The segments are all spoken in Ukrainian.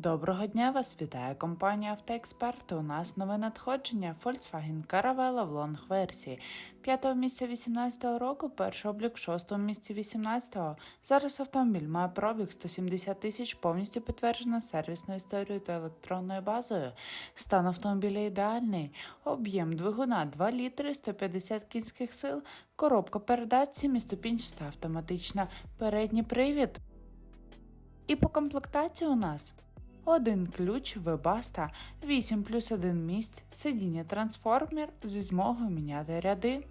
Доброго дня вас вітає компанія Автоексперти. У нас нове надходження Volkswagen Caravella в лонг версії. 5 місця 18 року, перший облік в 6 місці 18-го. Зараз автомобіль має пробіг 170 тисяч, повністю підтверджена сервісною історією та електронною базою. Стан автомобіля ідеальний. Об'єм двигуна 2 літри, 150 кінських сил, коробка передач, 7-ступінчаста автоматична, передній привід. І по комплектації у нас один ключ вебаста, 8 плюс 1 місць, сидіння трансформер зі змогою міняти ряди,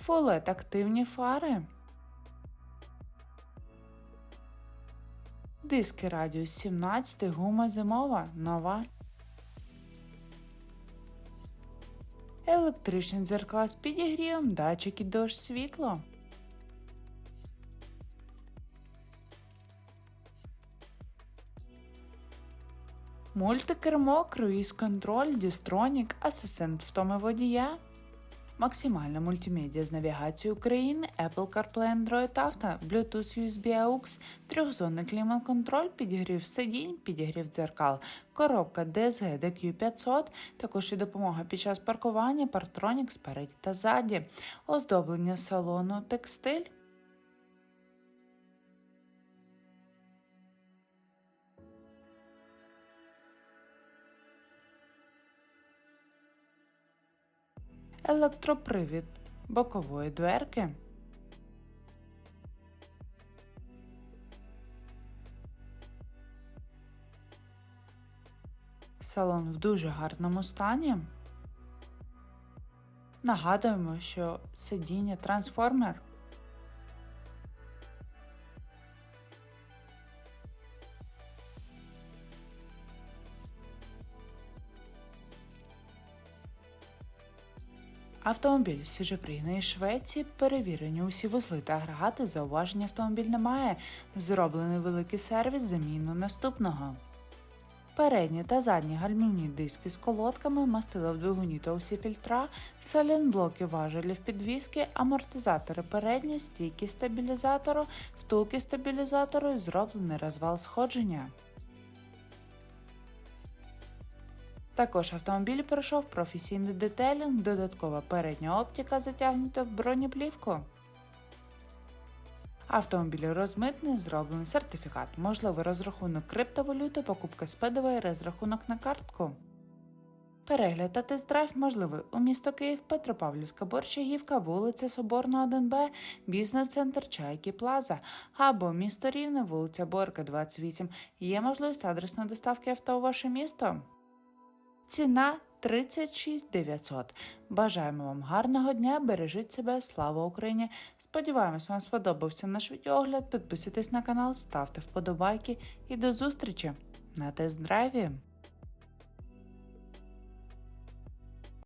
фулет активні фари, диски радіус 17, гума зимова, нова. Електричний дзеркала з підігрівом, датчики дощ світло. Мультикермо, круїз-контроль, дістронік, асистент втоми водія. Максимальна мультимедіа з навігацією України, Apple CarPlay Android Auto, Bluetooth USB AUX, трьохзонний клімат-контроль, підігрів сидінь, підігрів дзеркал, коробка DSG DQ500, також і допомога під час паркування, партронік спереді та ззаді, оздоблення салону, текстиль. Електропривід бокової дверки, салон в дуже гарному стані. Нагадуємо, що сидіння трансформер. Автомобіль з Швеції, перевірені усі вузли та агрегати, зауважень автомобіль немає. Зроблений великий сервіс заміну наступного. Передні та задні гальмівні диски з колодками, мастило в двигуні та усі фільтра, салінблоки важелів підвіски, амортизатори передні, стійки стабілізатору, втулки стабілізатору і зроблений розвал сходження. Також автомобіль пройшов професійний детелінг, додаткова передня оптика затягнута в бронеплівку. Автомобіль розмитний, зроблений сертифікат, можливий розрахунок криптовалюти, покупка з ПДВ розрахунок на картку. Перегляд та тест-драйв можливий у місто Київ, Петропавлівська Борщагівка, вулиця Соборна, 1Б, бізнес-центр Чайки Плаза або місто Рівне, вулиця Борка, 28. Є можливість адресної доставки авто у ваше місто. Ціна 36 900. Бажаємо вам гарного дня, бережіть себе, слава Україні! Сподіваємось, вам сподобався наш відеогляд. Підписуйтесь на канал, ставте вподобайки і до зустрічі на тест-драйві!